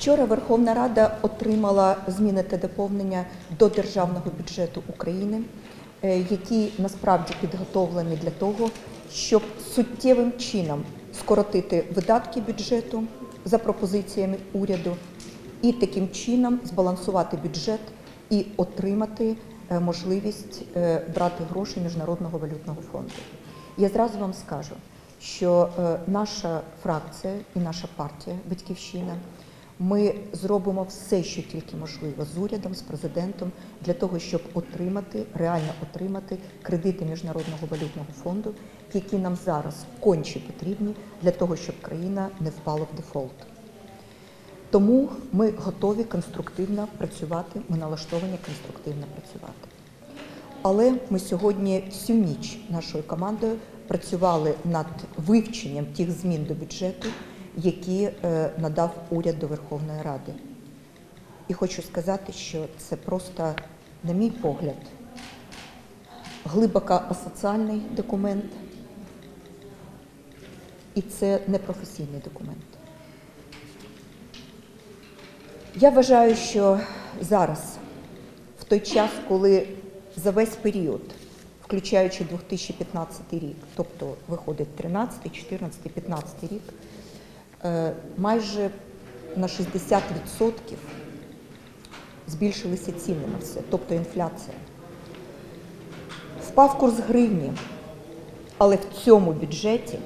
Вчора Верховна Рада отримала зміни та доповнення до державного бюджету України, е, які насправді підготовлені для того, щоб суттєвим чином скоротити видатки бюджету за пропозиціями уряду і таким чином збалансувати бюджет і отримати е, можливість е, брати гроші Міжнародного валютного фонду. Я зразу вам скажу, що наша фракція і наша партія Батьківщина. Ми зробимо все, що тільки можливо з урядом, з президентом, для того, щоб отримати, реально отримати кредити Міжнародного валютного фонду, які нам зараз конче потрібні для того, щоб країна не впала в дефолт. Тому ми готові конструктивно працювати, ми налаштовані конструктивно працювати. Але ми сьогодні всю ніч нашою командою працювали над вивченням тих змін до бюджету, які е, надав уряд до Верховної Ради. І хочу сказати, що це просто, на мій погляд, глибоко асоціальний документ, і це не професійний документ. Я вважаю, що зараз, в той час, коли за весь період, включаючи 2015 рік, тобто виходить 13, 14, 15 рік, майже на 60% збільшилися ціни на все, тобто інфляція. Впав курс гривні, але в цьому бюджеті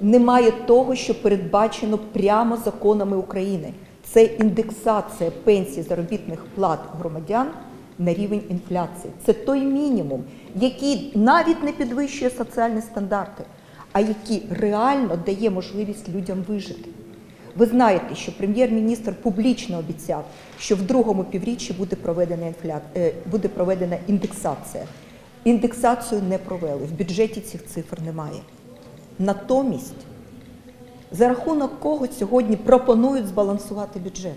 немає того, що передбачено прямо законами України. Це індексація пенсій заробітних плат громадян на рівень інфляції. Це той мінімум, який навіть не підвищує соціальні стандарти, а який реально дає можливість людям вижити. Ви знаєте, що прем'єр-міністр публічно обіцяв, що в другому півріччі буде проведена інфля... е, буде проведена індексація. Індексацію не провели. В бюджеті цих цифр немає. Натомість, за рахунок кого сьогодні пропонують збалансувати бюджет?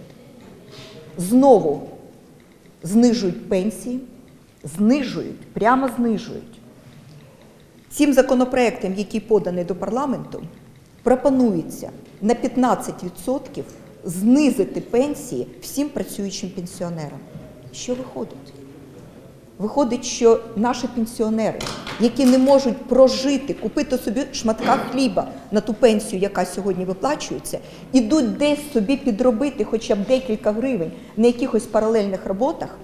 Знову знижують пенсії, знижують, прямо знижують. Цим законопроектом, який поданий до парламенту, пропонується на 15% знизити пенсії всім працюючим пенсіонерам. Що виходить? Виходить, що наші пенсіонери, які не можуть прожити, купити собі шматка хліба на ту пенсію, яка сьогодні виплачується, ідуть десь собі підробити хоча б декілька гривень на якихось паралельних роботах.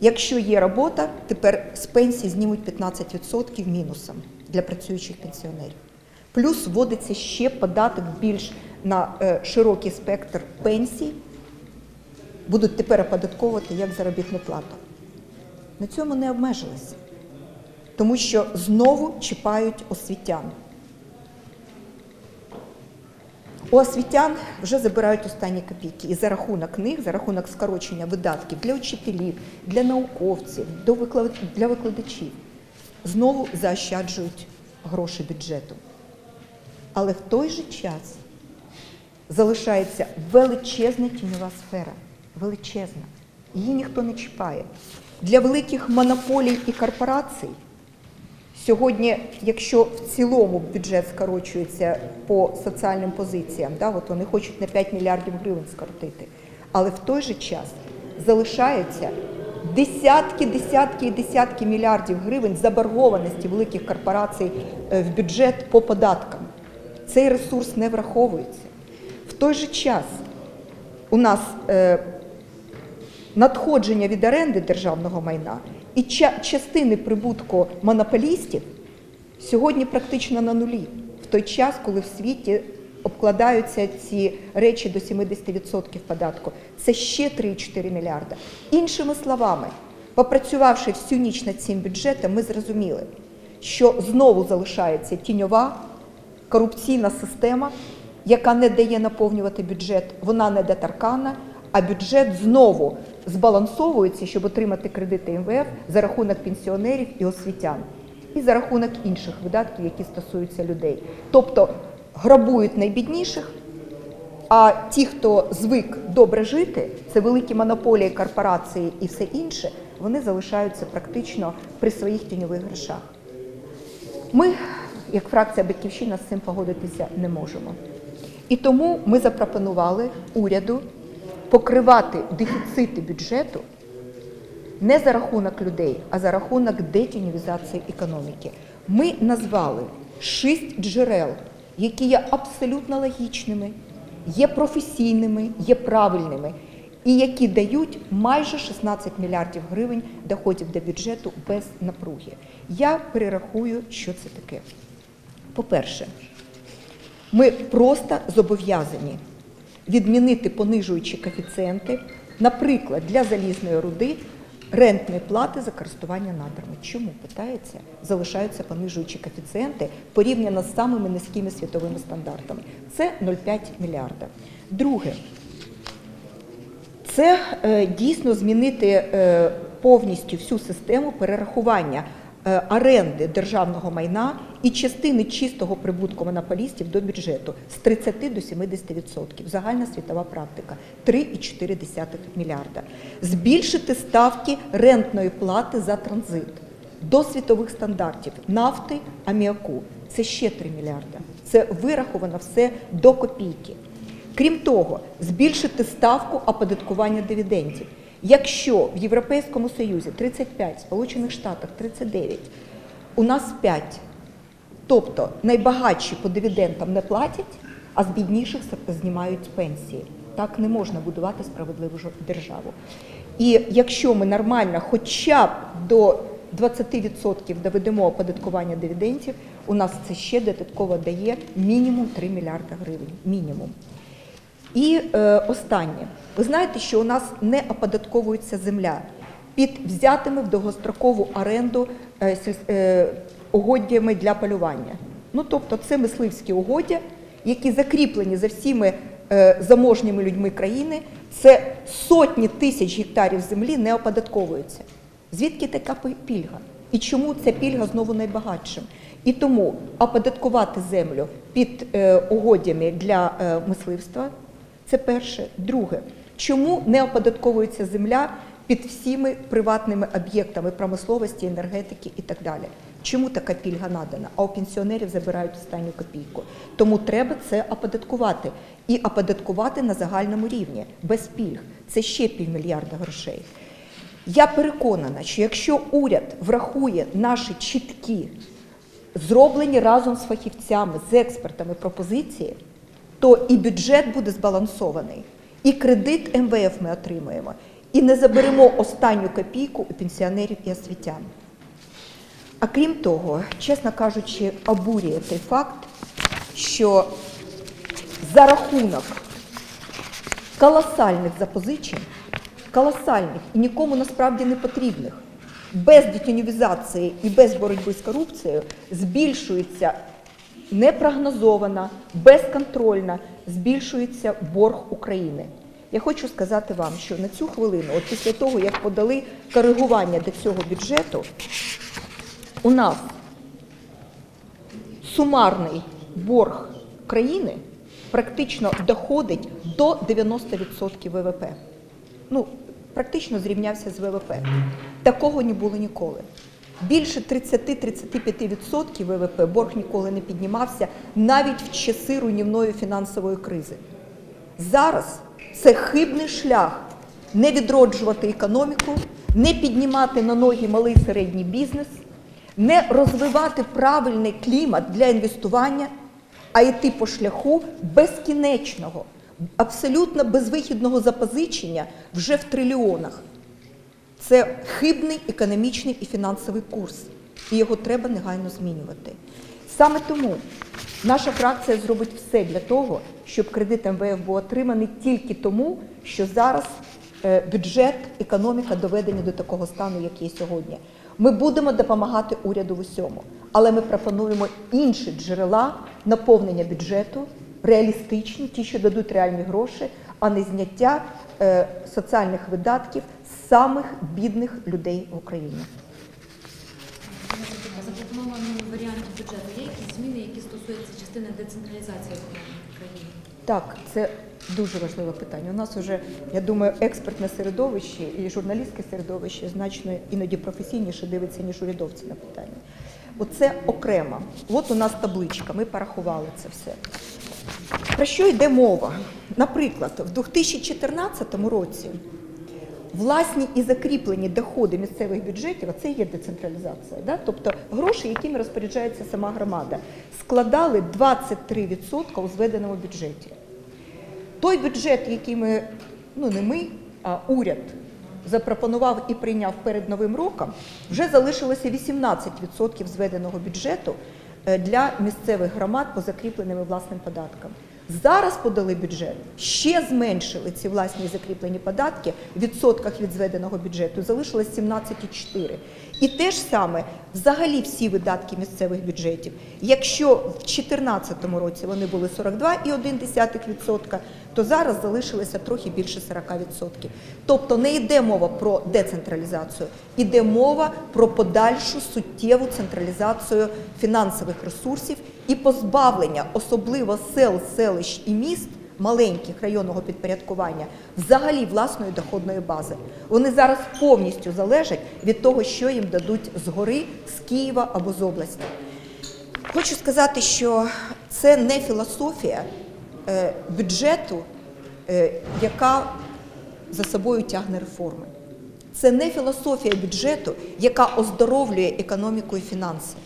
Якщо є робота, тепер з пенсії знімуть 15% мінусом для працюючих пенсіонерів. Плюс вводиться ще податок більш на е, широкий спектр пенсій, будуть тепер оподатковувати як заробітну плату. На цьому не обмежилися, тому що знову чіпають освітян. У освітян вже забирають останні копійки. І за рахунок них, за рахунок скорочення видатків для учителів, для науковців, для викладачів, знову заощаджують гроші бюджету. Але в той же час залишається величезна тіньова сфера. Величезна. Її ніхто не чіпає. Для великих монополій і корпорацій сьогодні, якщо в цілому бюджет скорочується по соціальним позиціям, да, от вони хочуть на 5 мільярдів гривень скоротити, але в той же час залишаються десятки, десятки і десятки мільярдів гривень заборгованості великих корпорацій е, в бюджет по податкам. Цей ресурс не враховується. В той же час у нас е, надходження від оренди державного майна і ча- частини прибутку монополістів сьогодні практично на нулі, в той час, коли в світі обкладаються ці речі до 70% податку. Це ще 3-4 мільярда. Іншими словами, попрацювавши всю ніч над цим бюджетом, ми зрозуміли, що знову залишається тіньова корупційна система, яка не дає наповнювати бюджет, вона недоторкана, а бюджет знову збалансовується, щоб отримати кредити МВФ за рахунок пенсіонерів і освітян, і за рахунок інших видатків, які стосуються людей. Тобто грабують найбідніших, а ті, хто звик добре жити, це великі монополії, корпорації і все інше, вони залишаються практично при своїх тіньових грошах. Ми, як фракція Батьківщина, з цим погодитися не можемо. І тому ми запропонували уряду покривати дефіцити бюджету не за рахунок людей, а за рахунок детінізації економіки. Ми назвали шість джерел, які є абсолютно логічними, є професійними, є правильними і які дають майже 16 мільярдів гривень доходів до бюджету без напруги. Я перерахую, що це таке. По-перше, ми просто зобов'язані відмінити понижуючі коефіцієнти, наприклад, для залізної руди рентні плати за користування надрами. Чому питається, залишаються понижуючі коефіцієнти порівняно з самими низькими світовими стандартами? Це 0,5 мільярда. Друге, це е, дійсно змінити е, повністю всю систему перерахування оренди державного майна і частини чистого прибутку монополістів до бюджету з 30 до 70%. Загальна світова практика 3,4 мільярда. Збільшити ставки рентної плати за транзит до світових стандартів нафти, аміаку. Це ще 3 мільярда. Це вираховано все до копійки. Крім того, збільшити ставку оподаткування дивідендів. Якщо в Європейському Союзі 35, в Сполучених Штатах 39, у нас 5. Тобто найбагатші по дивідендам не платять, а з бідніших знімають пенсії. Так не можна будувати справедливу державу. І якщо ми нормально хоча б до 20% доведемо оподаткування дивідендів, у нас це ще додатково дає мінімум 3 мільярда гривень. Мінімум. І е, останнє. Ви знаєте, що у нас не оподатковується земля під взятими в довгострокову оренду е, е, угоддями для полювання. Ну тобто це мисливські угоддя, які закріплені за всіми е, заможніми людьми країни. Це сотні тисяч гектарів землі не оподатковуються. Звідки така пільга? І чому ця пільга знову найбагатшим? І тому оподаткувати землю під е, угоддями для е, мисливства це перше. Друге, чому не оподатковується земля під всіми приватними об'єктами промисловості, енергетики і так далі? Чому така пільга надана? А у пенсіонерів забирають останню копійку. Тому треба це оподаткувати. І оподаткувати на загальному рівні, без пільг. Це ще півмільярда грошей. Я переконана, що якщо уряд врахує наші чіткі, зроблені разом з фахівцями, з експертами пропозиції, то і бюджет буде збалансований, і кредит МВФ ми отримаємо, і не заберемо останню копійку у пенсіонерів і освітян. А крім того, чесно кажучи, обурює той факт, що за рахунок колосальних запозичень, колосальних і нікому насправді не потрібних, без детінізації і без боротьби з корупцією збільшується непрогнозована, безконтрольна, збільшується борг України. Я хочу сказати вам, що на цю хвилину, от після того, як подали коригування до цього бюджету, у нас сумарний борг країни практично доходить до 90% ВВП. Ну, практично зрівнявся з ВВП. Такого не було ніколи. Більше 30-35% ВВП борг ніколи не піднімався навіть в часи руйнівної фінансової кризи. Зараз це хибний шлях не відроджувати економіку, не піднімати на ноги малий і середній бізнес, не розвивати правильний клімат для інвестування, а йти по шляху безкінечного, абсолютно безвихідного запозичення вже в трильйонах. Це хибний економічний і фінансовий курс, і його треба негайно змінювати. Саме тому наша фракція зробить все для того, щоб кредит МВФ був отриманий тільки тому, що зараз е, бюджет, економіка доведені до такого стану, як є сьогодні. Ми будемо допомагати уряду в усьому, але ми пропонуємо інші джерела наповнення бюджету, реалістичні, ті, що дадуть реальні гроші, а не зняття е, соціальних видатків самих бідних людей в Україні. В запропонованому варіанті бюджету є якісь зміни, які стосуються частини децентралізації економіки країни? Так, це дуже важливе питання. У нас вже, я думаю, експертне середовище і журналістське середовище значно іноді професійніше дивиться, ніж урядовці на питання. Оце окремо. От у нас табличка, ми порахували це все. Про що йде мова? Наприклад, в 2014 році власні і закріплені доходи місцевих бюджетів, а це є децентралізація, да? тобто гроші, якими розпоряджається сама громада, складали 23% у зведеному бюджеті. Той бюджет, який ми, ну не ми, а уряд запропонував і прийняв перед Новим роком, вже залишилося 18% зведеного бюджету е, для місцевих громад по закріпленим власним податкам. Зараз подали бюджет, ще зменшили ці власні закріплені податки в відсотках від зведеного бюджету, залишилось 17,4. І те ж саме взагалі всі видатки місцевих бюджетів. Якщо в 2014 році вони були 42,1%, то зараз залишилося трохи більше 40%. Тобто не йде мова про децентралізацію, йде мова про подальшу суттєву централізацію фінансових ресурсів і позбавлення, особливо сел, селищ і міст маленьких районного підпорядкування, взагалі власної доходної бази. Вони зараз повністю залежать від того, що їм дадуть згори, з Києва або з області. Хочу сказати, що це не філософія бюджету, е, яка за собою тягне реформи. Це не філософія бюджету, яка оздоровлює економіку і фінанси.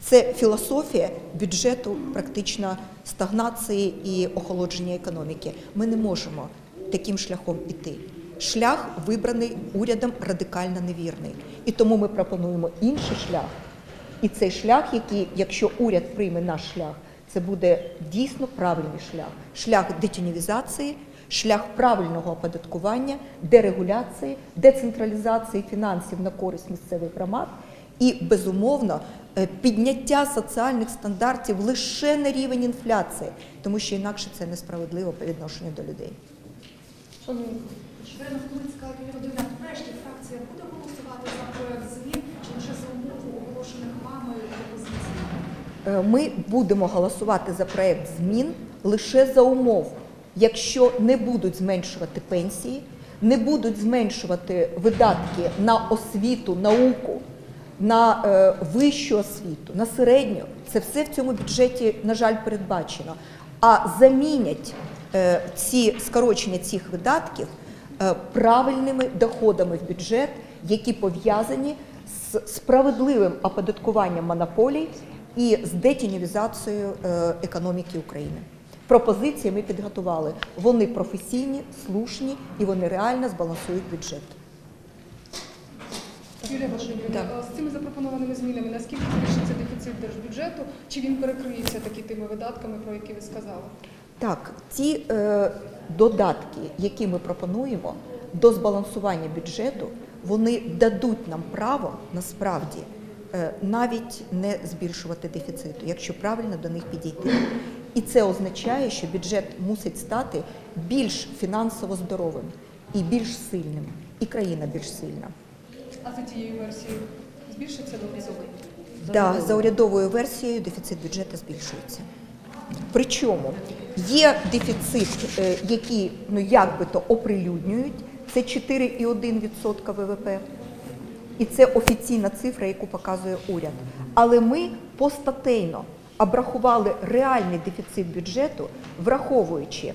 Це філософія бюджету практично стагнації і охолодження економіки. Ми не можемо таким шляхом іти. Шлях вибраний урядом радикально невірний. І тому ми пропонуємо інший шлях. І цей шлях, який, якщо уряд прийме наш шлях, це буде дійсно правильний шлях. Шлях детінівізації, шлях правильного оподаткування, дерегуляції, децентралізації фінансів на користь місцевих громад і, безумовно, е, підняття соціальних стандартів лише на рівень інфляції, тому що інакше це несправедливо по відношенню до людей. Шановні Ірина Кулицька, Юрія Врешті фракція буде голосувати за проект змін чи лише за умову оголошених вами пропозицій? Е, Ми будемо голосувати за проект змін лише за умов, якщо не будуть зменшувати пенсії, не будуть зменшувати видатки на освіту, науку, на е, вищу освіту, на середню. Це все в цьому бюджеті, на жаль, передбачено. А замінять е, ці скорочення цих видатків е, правильними доходами в бюджет, які пов'язані з справедливим оподаткуванням монополій і з детінівізацією е, економіки України. Пропозиції ми підготували. Вони професійні, слушні і вони реально збалансують бюджет. Юлія Так. з цими запропонованими змінами наскільки збільшиться дефіцит держбюджету? Чи він перекриється таки тими видатками, про які ви сказали? Так, ті е, додатки, які ми пропонуємо до збалансування бюджету, вони дадуть нам право насправді навіть не збільшувати дефіциту, якщо правильно до них підійти. І це означає, що бюджет мусить стати більш фінансово здоровим і більш сильним, і країна більш сильна. А за тією версією збільшиться дефіцит? Да, за урядовою версією дефіцит бюджету збільшується. Причому є дефіцит, е, який ну як би то оприлюднюють, це 4,1% ВВП. І це офіційна цифра, яку показує уряд. Але ми постатейно обрахували реальний дефіцит бюджету, враховуючи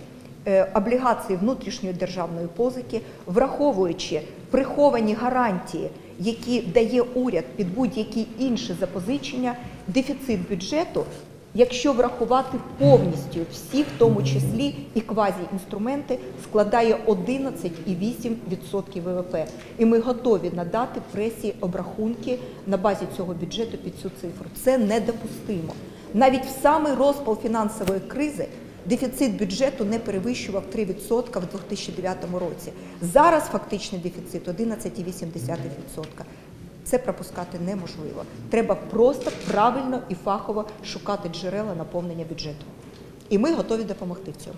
е, облігації внутрішньої державної позики, враховуючи приховані гарантії, які дає уряд під будь-які інші запозичення, дефіцит бюджету, якщо врахувати повністю всі, в тому числі і квазіінструменти, складає 11,8% ВВП. І ми готові надати пресі обрахунки на базі цього бюджету під цю цифру. Це недопустимо. Навіть в самий розпал фінансової кризи дефіцит бюджету не перевищував 3% в 2009 році. Зараз фактичний дефіцит 11,8%. Це пропускати неможливо. Треба просто правильно і фахово шукати джерела наповнення бюджету. І ми готові допомогти цьому.